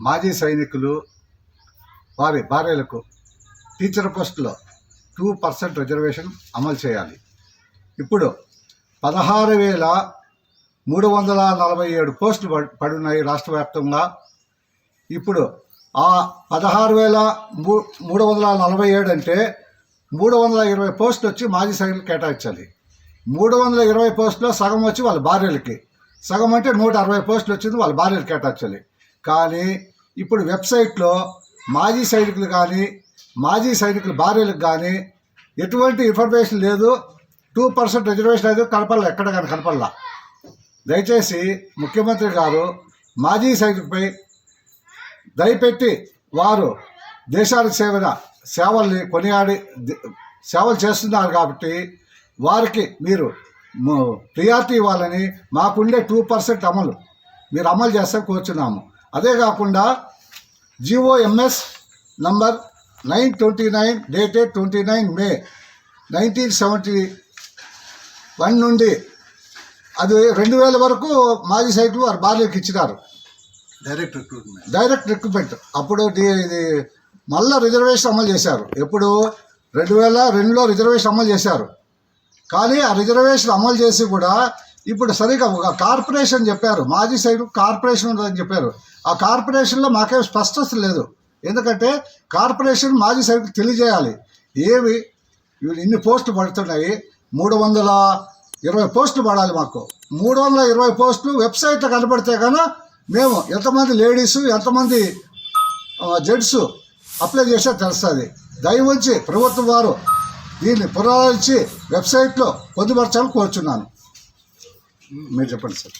మాజీ సైనికులు వారి భార్యలకు టీచర్ పోస్టులో టూ పర్సెంట్ రిజర్వేషన్ అమలు చేయాలి. ఇప్పుడు పదహారు వేల మూడు వందల నలభై ఏడు పోస్టులు పడున్నాయి రాష్ట్ర వ్యాప్తంగా. ఇప్పుడు ఆ పదహారు వేల మూ మూడు వందల నలభై ఏడు అంటే మూడు వందల ఇరవై పోస్టులు వచ్చి మాజీ సైనికులు కేటాయించాలి. మూడు వందల ఇరవై పోస్టులో సగం వచ్చి వాళ్ళ భార్యలకి. సగం అంటే నూట అరవై పోస్టులు వచ్చింది వాళ్ళ భార్యలు కేటాయించాలి. కానీ ఇప్పుడు వెబ్సైట్లో మాజీ సైనికులు కానీ మాజీ సైనికుల భార్యలకు కానీ ఎటువంటి ఇన్ఫర్మేషన్ లేదు. టూ పర్సెంట్ రిజర్వేషన్ అనేది కనపడలా ఎక్కడ కానీ కనపడలా. దయచేసి ముఖ్యమంత్రి గారు మాజీ సైనికుపై దయపెట్టి వారు దేశానికి సేవన సేవల్ని కొనియాడి సేవలు చేస్తున్నారు కాబట్టి వారికి మీరు ప్రియారిటీ ఇవ్వాలని మాకుండే టూ పర్సెంట్ అమలు. మీరు అమలు చేస్తే కోరుచున్నాము. అదే కాకుండా GOMS number nine twenty nine dated twenty nine May nineteen seventy one నుండి అది రెండు వేల వరకు మాజీ సైకిల్ వారి భార్యకి ఇచ్చినారు. డైరెక్ట్ రిక్రూట్మెంట్ డైరెక్ట్ రిక్రూట్మెంట్ అప్పుడు ఇది మళ్ళా రిజర్వేషన్ అమలు చేశారు. ఎప్పుడు? రెండు వేల రెండులో రిజర్వేషన్ అమలు చేశారు. కానీ ఆ రిజర్వేషన్ అమలు చేసి కూడా ఇప్పుడు సరిగా ఒక కార్పొరేషన్ చెప్పారు మాజీ సైడ్ కార్పొరేషన్ ఉంటుందని చెప్పారు. ఆ కార్పొరేషన్లో మాకేం స్పష్టత లేదు. ఎందుకంటే కార్పొరేషన్ మాజీ సైడ్కి తెలియజేయాలి. ఏవి ఇన్ని పోస్టులు పడుతున్నాయి. మూడు వందల ఇరవై పోస్టులు పడాలి మాకు. మూడు వందల ఇరవై పోస్టులు వెబ్సైట్లో కనబడితే కానీ మేము ఎంతమంది లేడీస్ ఎంతమంది జెంట్స్ అప్లై చేస్తే తెలుస్తుంది. దయవుంచి ప్రభుత్వం వారు దీన్ని పునరాలించి వెబ్సైట్లో పొందుపరచాలని కోరుచున్నాను. మీరు చెప్పండి సార్